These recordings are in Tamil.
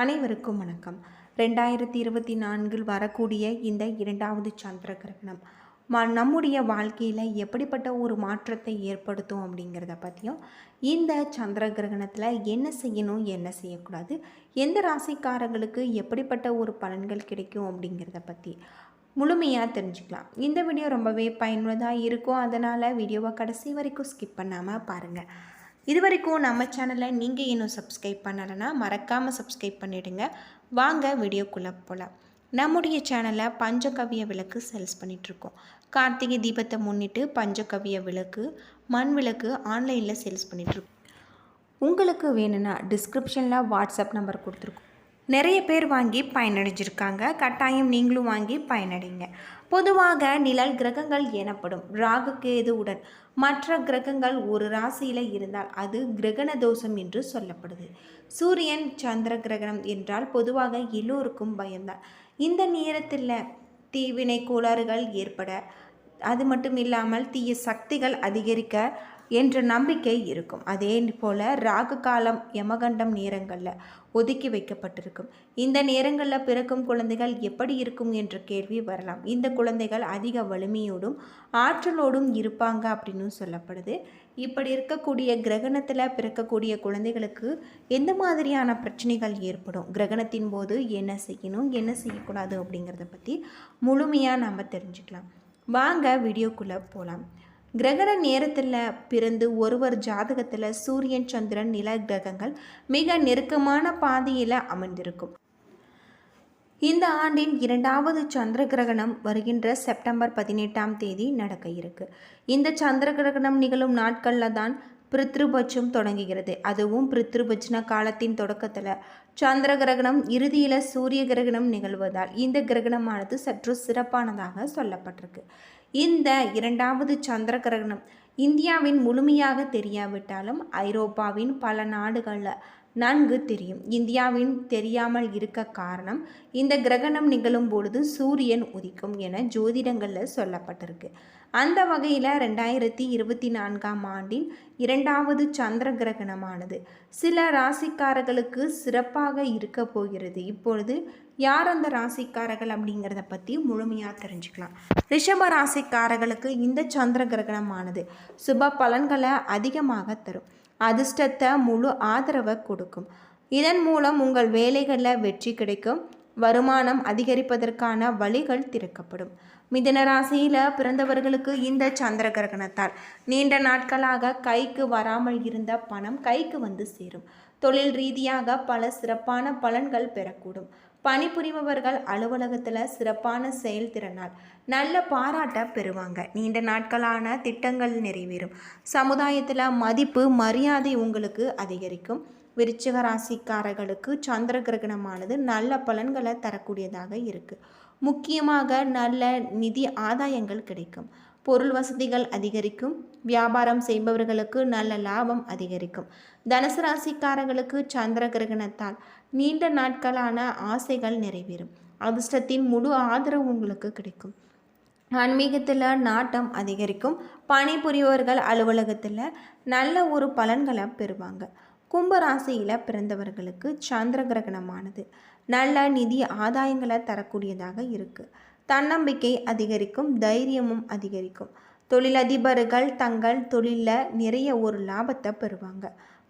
அனைவருக்கும் வணக்கம். ரெண்டாயிரத்தி இருபத்தி நான்கில் வரக்கூடிய இந்த இரண்டாவது சந்திர கிரகணம் ம நம்முடைய வாழ்க்கையில் எப்படிப்பட்ட ஒரு மாற்றத்தை ஏற்படுத்தும் அப்படிங்கிறத பற்றியும் இந்த சந்திர கிரகணத்தில் என்ன செய்யணும் என்ன செய்யக்கூடாது எந்த ராசிக்காரங்களுக்கு எப்படிப்பட்ட ஒரு பலன்கள் கிடைக்கும் அப்படிங்கிறத பற்றி முழுமையாக தெரிஞ்சுக்கலாம். இந்த வீடியோ ரொம்பவே பயனுள்ளதாக இருக்கும். அதனால் வீடியோவை கடைசி வரைக்கும் ஸ்கிப் பண்ணாமல் பாருங்கள் இது வரைக்கும் நம்ம சேனலை நீங்கள் இன்னும் சப்ஸ்கிரைப் பண்ணலைன்னா மறக்காமல் சப்ஸ்கிரைப் பண்ணிவிடுங்க வாங்க வீடியோக்குள்ளே போகலாம் நம்முடைய சேனலில் பஞ்சகவிய விளக்கு சேல்ஸ் பண்ணிகிட்ருக்கோம் கார்த்திகை தீபத்தை முன்னிட்டு பஞ்சகவிய விளக்கு மண் விளக்கு ஆன்லைனில் சேல்ஸ் பண்ணிகிட்ருக்கோம் உங்களுக்கு வேணும்னா டிஸ்கிரிப்ஷனில் வாட்ஸ்அப் நம்பர் கொடுத்துருக்கோம். நிறைய பேர் வாங்கி பயனடைஞ்சிருக்காங்க. கட்டாயம் நீங்களும் வாங்கி பயனடைங்க. பொதுவாக நிழல் கிரகங்கள் எனப்படும் ராகு கேதுவுடன் மற்ற கிரகங்கள் ஒரு ராசியில் இருந்தால் அது கிரகண தோஷம் என்று சொல்லப்படுது. சூரியன் சந்திர கிரகணம் என்றால் பொதுவாக எல்லோருக்கும் பயம்தான். இந்த நேரத்தில் தீவினை கோளாறுகள் ஏற்பட அது மட்டும் இல்லாமல் தீய சக்திகள் அதிகரிக்க என்ற நம்பிக்கை இருக்கும். அதே போல் ராகு காலம் யமகண்டம் நேரங்களில் ஒதுக்கி வைக்கப்பட்டிருக்கும். இந்த நேரங்களில் பிறக்கும் குழந்தைகள் எப்படி இருக்கும் என்ற கேள்வி வரலாம். இந்த குழந்தைகள் அதிக வலிமையோடும் ஆற்றலோடும் இருப்பாங்க அப்படின்னு சொல்லப்படுது. இப்படி இருக்கக்கூடிய கிரகணத்தில் பிறக்கக்கூடிய குழந்தைகளுக்கு எந்த மாதிரியான பிரச்சனைகள் ஏற்படும்? கிரகணத்தின் போது என்ன செய்யணும்? என்ன செய்யக்கூடாது அப்படிங்கிறத பற்றி முழுமையாக நம்ம தெரிஞ்சுக்கலாம். வாங்க வீடியோக்குள்ளே போகலாம் கிரகண நேரத்தில் பிறந்து ஒருவர் ஜாதகத்தில் சூரியன் சந்திரன் நில கிரகங்கள் மிக நெருக்கமான பாதையில் அமைந்திருக்கும். இந்த ஆண்டின் இரண்டாவது சந்திர கிரகணம் வருகின்ற செப்டம்பர் பதினெட்டாம் தேதி நடக்க இருக்கு. இந்த சந்திர கிரகணம் நிகழும் நாட்களில் தான் பிருத்ருபட்சம் தொடங்குகிறது. அதுவும் பிருத்ருபட்சண காலத்தின் தொடக்கத்தில். சந்திர கிரகணம் இறுதியில் சூரிய கிரகணம் நிகழ்வதால் இந்த கிரகணமானது சற்று சிறப்பானதாக சொல்லப்பட்டிருக்கு. இந்த இரண்டாவது சந்திர கிரகணம் இந்தியாவின் முழுமையாக தெரியாவிட்டாலும் ஐரோப்பாவின் பல நாடுகளில் நன்கு தெரியும். இந்தியாவின் தெரியாமல் இருக்க காரணம் இந்த கிரகணம் நிகழும் பொழுது சூரியன் உதிக்கும் என ஜோதிடங்களில் சொல்லப்பட்டிருக்கு. அந்த வகையில் ரெண்டாயிரத்தி இருபத்தி நான்காம் ஆண்டின் இரண்டாவது சந்திர கிரகணமானது சில ராசிக்காரர்களுக்கு சிறப்பாக இருக்க போகிறது. இப்பொழுது யார் அந்த ராசிக்காரர்கள் அப்படிங்கிறத பற்றி முழுமையாக தெரிஞ்சுக்கலாம். ரிஷப ராசிக்காரர்களுக்கு இந்த சந்திர கிரகணமானது சுப பலன்களை அதிகமாக தரும். அதிர்ஷ்டத்தை முழு ஆதரவை கொடுக்கும். இதன் மூலம் உங்கள் வேலைகளில் வெற்றி கிடைக்கும். வருமானம் அதிகரிப்பதற்கான வழிகள் திறக்கப்படும். மிதன ராசியில் பிறந்தவர்களுக்கு இந்த சந்திர கிரகணத்தால் நீண்ட நாட்களாக கைக்கு வராமல் இருந்த பணம் கைக்கு வந்து சேரும். தொழில் ரீதியாக பல சிறப்பான பலன்கள் பெறக்கூடும். பணிபுரிபவர்கள் அலுவலகத்தில் சிறப்பான செயல்திறனால் நல்ல பாராட்ட பெறுவாங்க. நீண்ட நாட்களான திட்டங்கள் நிறைவேறும். சமுதாயத்தில் மதிப்பு மரியாதை உங்களுக்கு அதிகரிக்கும். விருச்சிக ராசிக்காரர்களுக்கு சந்திர கிரகணமானது நல்ல பலன்களை தரக்கூடியதாக இருக்குது முக்கியமாக நல்ல நிதி ஆதாயங்கள் கிடைக்கும். பொருள் வசதிகள் அதிகரிக்கும் வியாபாரம் செய்பவர்களுக்கு நல்ல லாபம் அதிகரிக்கும். தனுசு ராசிக்காரர்களுக்கு சந்திர கிரகணத்தால் நீண்ட நாட்களான ஆசைகள் நிறைவேறும். அதிர்ஷ்டத்தின் முழு ஆதரவு உங்களுக்கு கிடைக்கும். ஆன்மீகத்தில் நாட்டம் அதிகரிக்கும். பணிபுரியவர்கள் அலுவலகத்தில் நல்ல ஒரு பலன்களை பெறுவாங்க. கும்பராசியில் பிறந்தவர்களுக்கு சந்திர கிரகணமானது நல்ல நிதி ஆதாயங்களை தரக்கூடியதாக இருக்குது தன்னம்பிக்கை அதிகரிக்கும் தைரியமும் அதிகரிக்கும். தொழிலதிபர்கள் தங்கள் தொழிலில் நிறைய ஒரு லாபத்தை பெறுவாங்க.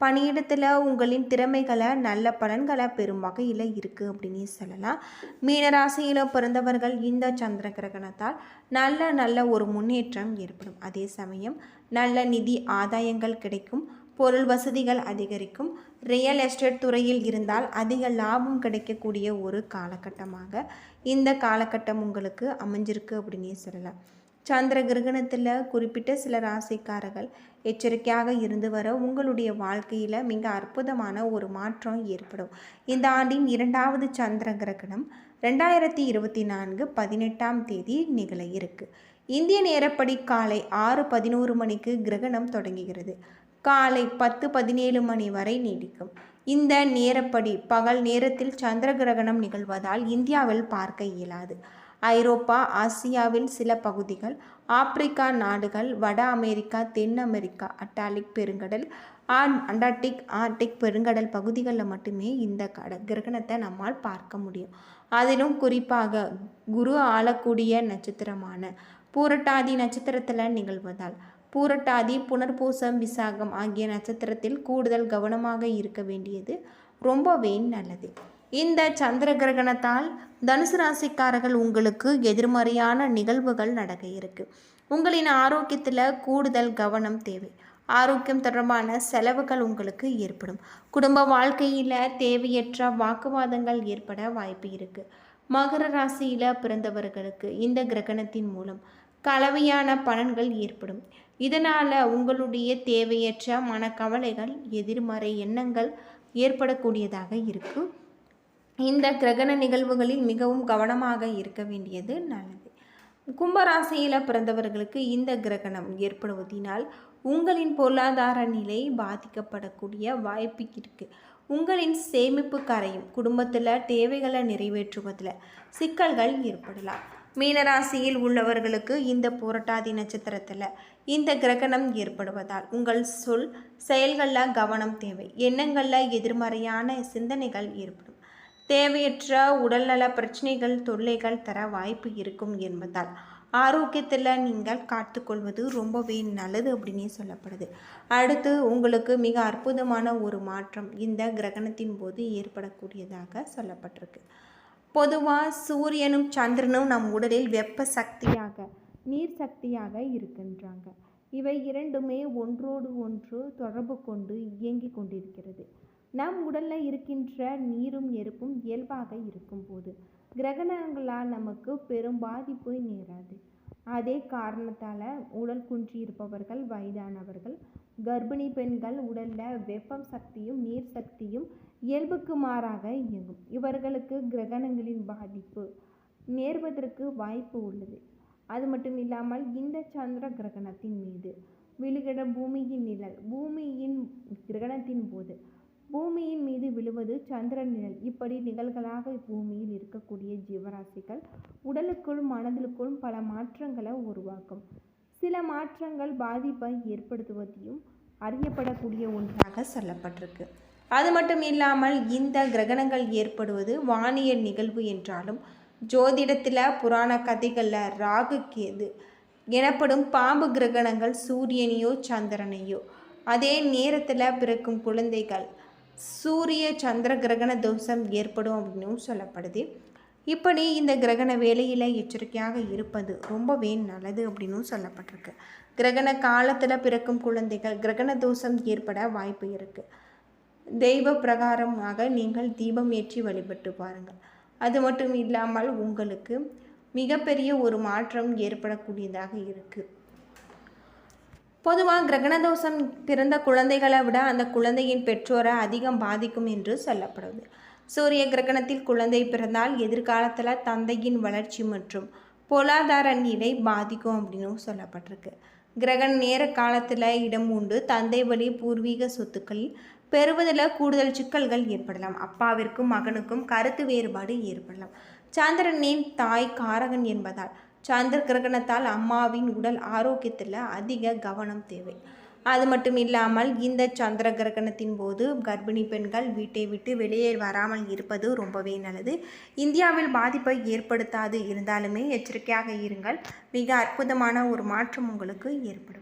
பணியிடத்தில் உங்களின் திறமைகளை நல்ல பலன்களை பெறும் வகையில் இருக்குது அப்படின்னு சொல்லலாம். மீனராசியில் பிறந்தவர்கள் இந்த சந்திர கிரகணத்தால் நல்ல நல்ல ஒரு முன்னேற்றம் ஏற்படும். அதே சமயம் நல்ல நிதி ஆதாயங்கள் கிடைக்கும். பொருள் வசதிகள் அதிகரிக்கும். ரியல் எஸ்டேட் துறையில் இருந்தால் அதிக லாபம் கிடைக்கக்கூடிய ஒரு காலகட்டமாக இந்த காலகட்டம் உங்களுக்கு அமைஞ்சிருக்கு அப்படின்னே சொல்லலாம். சந்திர கிரகணத்தில் குறிப்பிட்ட சில ராசிக்காரர்கள் எச்சரிக்கையாக இருந்து வர உங்களுடைய வாழ்க்கையில் மிக அற்புதமான ஒரு மாற்றம் ஏற்படும். இந்த ஆண்டின் இரண்டாவது சந்திர கிரகணம் ரெண்டாயிரத்தி இருபத்தி நான்கு பதினெட்டாம் தேதி நிகழ இருக்கு. இந்திய நேரப்படி காலை ஆறு பதினோரு மணிக்கு கிரகணம் தொடங்குகிறது. காலை பத்து பதினேழு மணி வரை நீடிக்கும். இந்த நேரப்படி பகல் நேரத்தில் சந்திர கிரகணம் நிகழ்வதால் இந்தியாவில் பார்க்க இயலாது. ஐரோப்பா ஆசியாவில் சில பகுதிகள் ஆப்பிரிக்கா நாடுகள் வட அமெரிக்கா தென் அமெரிக்கா அட்டாலிக் பெருங்கடல் ஆன் அண்டார்டிக் ஆர்டிக் பெருங்கடல் பகுதிகளில் மட்டுமே இந்த கட கிரகணத்தை நம்மால் பார்க்க முடியும். அதிலும் குறிப்பாக குரு ஆளக்கூடிய நட்சத்திரமான பூரட்டாதி நட்சத்திரத்தில் நிகழ்வதால் பூரட்டாதி புனர்பூசம் விசாகம் ஆகிய நட்சத்திரத்தில் கூடுதல் கவனமாக இருக்க வேண்டியது ரொம்பவே நல்லது. இந்த சந்திர கிரகணத்தால் தனுசு ராசிக்காரர்கள் உங்களுக்கு எதிர்மறையான நிகழ்வுகள் நடக்க இருக்கு. உங்களின் ஆரோக்கியத்தில் கூடுதல் கவனம் தேவை. ஆரோக்கியம் தொடர்பான செலவுகள் உங்களுக்கு ஏற்படும். குடும்ப வாழ்க்கையில் தேவையற்ற வாக்குவாதங்கள் ஏற்பட வாய்ப்பு இருக்குது மகர ராசியில் பிறந்தவர்களுக்கு இந்த கிரகணத்தின் மூலம் கலவையான பலன்கள் ஏற்படும். இதனால் உங்களுடைய தேவையற்ற மனக்கவலைகள் எதிர்மறை எண்ணங்கள் ஏற்படக்கூடியதாக இருக்கும் இந்த கிரகண நிகழ்வுகளில் மிகவும் கவனமாக இருக்க வேண்டியது நல்லது. கும்பராசியில் பிறந்தவர்களுக்கு இந்த கிரகணம் ஏற்படுவதினால் உங்களின் பொருளாதார நிலை பாதிக்கப்படக்கூடிய வாய்ப்பு இருக்குது உங்களின் சேமிப்பு கரையும் குடும்பத்தில் தேவைகளை நிறைவேற்றுவதில் சிக்கல்கள் ஏற்படலாம். மீனராசியில் உள்ளவர்களுக்கு இந்த புரட்டாதி நட்சத்திரத்தில் இந்த கிரகணம் ஏற்படுவதால் உங்கள் சொல் செயல்களில் கவனம் தேவை. எண்ணங்களில் எதிர்மறையான சிந்தனைகள் ஏற்படும். தேவையற்ற உடல்நல பிரச்சனைகள் தொல்லைகள் தர வாய்ப்பு இருக்கும் என்பதால் ஆரோக்கியத்தில் நீங்கள் காத்துக்கொள்வது ரொம்பவே நல்லது அப்படின்னே சொல்லப்படுது. அடுத்து உங்களுக்கு மிக அற்புதமான ஒரு மாற்றம் இந்த கிரகணத்தின் போது ஏற்படக்கூடியதாக சொல்லப்பட்டிருக்கு. பொதுவாக சூரியனும் சந்திரனும் நம் உடலில் வெப்ப சக்தியாக நீர் சக்தியாக இருக்கின்றாங்க. இவை இரண்டுமே ஒன்றோடு ஒன்று தொடர்பு கொண்டு இயங்கிக் கொண்டிருக்கிறது. நம் உடலில் இருக்கின்ற நீரும் நெருப்பும் இயல்பாக இருக்கும்போது கிரகணங்களால் நமக்கு பெரும் பாதிப்பு நேராது. அதே காரணத்தால் உடல் குன்றியிருப்பவர்கள் வயதானவர்கள் கர்ப்பிணி பெண்கள் உடலில் வெப்பம் சக்தியும் நீர் சக்தியும் இயல்புக்கு மாறாக இயங்கும். இவர்களுக்கு கிரகணங்களின் பாதிப்பு நேர்வதற்கு வாய்ப்பு உள்ளது. அது மட்டும் இல்லாமல் இந்த சந்திர கிரகணத்தின் மீது விழுகிற பூமியின் நிழல் பூமியின் கிரகணத்தின் போது பூமியின் மீது விழுவது சந்திர நிழல். இப்படி நிகழ்களாக பூமியில் இருக்கக்கூடிய ஜீவராசிகள் உடலுக்குள் மனதிற்குள் பல மாற்றங்களை உருவாக்கும். சில மாற்றங்கள் பாதிப்பை ஏற்படுத்துவதையும் அறியப்படக்கூடிய ஒன்றாக சொல்லப்பட்டிருக்கு. அது மட்டும் இல்லாமல் இந்த கிரகணங்கள் ஏற்படுவது வானியல் நிகழ்வு என்றாலும் ஜோதிடத்தில் புராண கதைகளில் ராகு கேது எனப்படும் பாம்பு கிரகணங்கள் சூரியனையோ சந்திரனையோ. அதே நேரத்தில் பிறக்கும் குழந்தைகள் சூரிய சந்திர கிரகண தோஷம் ஏற்படும் அப்படின்னும் சொல்லப்படுது. இப்படி இந்த கிரகண வேலையில் எச்சரிக்கையாக இருப்பது ரொம்பவே நல்லது அப்படின்னும் சொல்லப்பட்டிருக்கு. கிரகண காலத்தில் பிறக்கும் குழந்தைகள் கிரகண தோஷம் ஏற்பட வாய்ப்பு இருக்குது தெய்வ பிரகாரமாக நீங்கள் தீபம் ஏற்றி வழிபட்டு பாருங்கள். அது மட்டும் இல்லாமல் உங்களுக்கு மிகப்பெரிய ஒரு மாற்றம் ஏற்படக்கூடியதாக இருக்குது பொதுவாக கிரகணதோஷம் பிறந்த குழந்தைகளை விட அந்த குழந்தையின் பெற்றோரை அதிகம் பாதிக்கும் என்று சொல்லப்படுது சூரிய கிரகணத்தில் குழந்தை பிறந்தால் எதிர்காலத்தில் தந்தையின் வளர்ச்சி மற்றும் பொருளாதார நிலை பாதிக்கும் அப்படின்னு சொல்லப்பட்டிருக்கு. கிரகண நேர காலத்தில் இடம் உண்டு. தந்தை வழி பூர்வீக சொத்துக்களில் பெறுவதில் கூடுதல் சிக்கல்கள் ஏற்படலாம். அப்பாவிற்கும் மகனுக்கும் கருத்து வேறுபாடு ஏற்படலாம். சந்திரனின் தாய் காரகன் என்பதால் சந்திர கிரகணத்தால் அம்மாவின் உடல் ஆரோக்கியத்தில் அதிக கவனம் தேவை. அது மட்டும் இல்லாமல் இந்த சந்திர கிரகணத்தின் போது கர்ப்பிணி பெண்கள் வீட்டை விட்டு வெளியே வராமல் இருப்பது ரொம்பவே நல்லது. இந்தியாவில் பாதிப்பை ஏற்படுத்தாது. இருந்தாலுமே எச்சரிக்கையாக இருங்கள். மிக அற்புதமான ஒரு மாற்றம் உங்களுக்கு ஏற்படும்.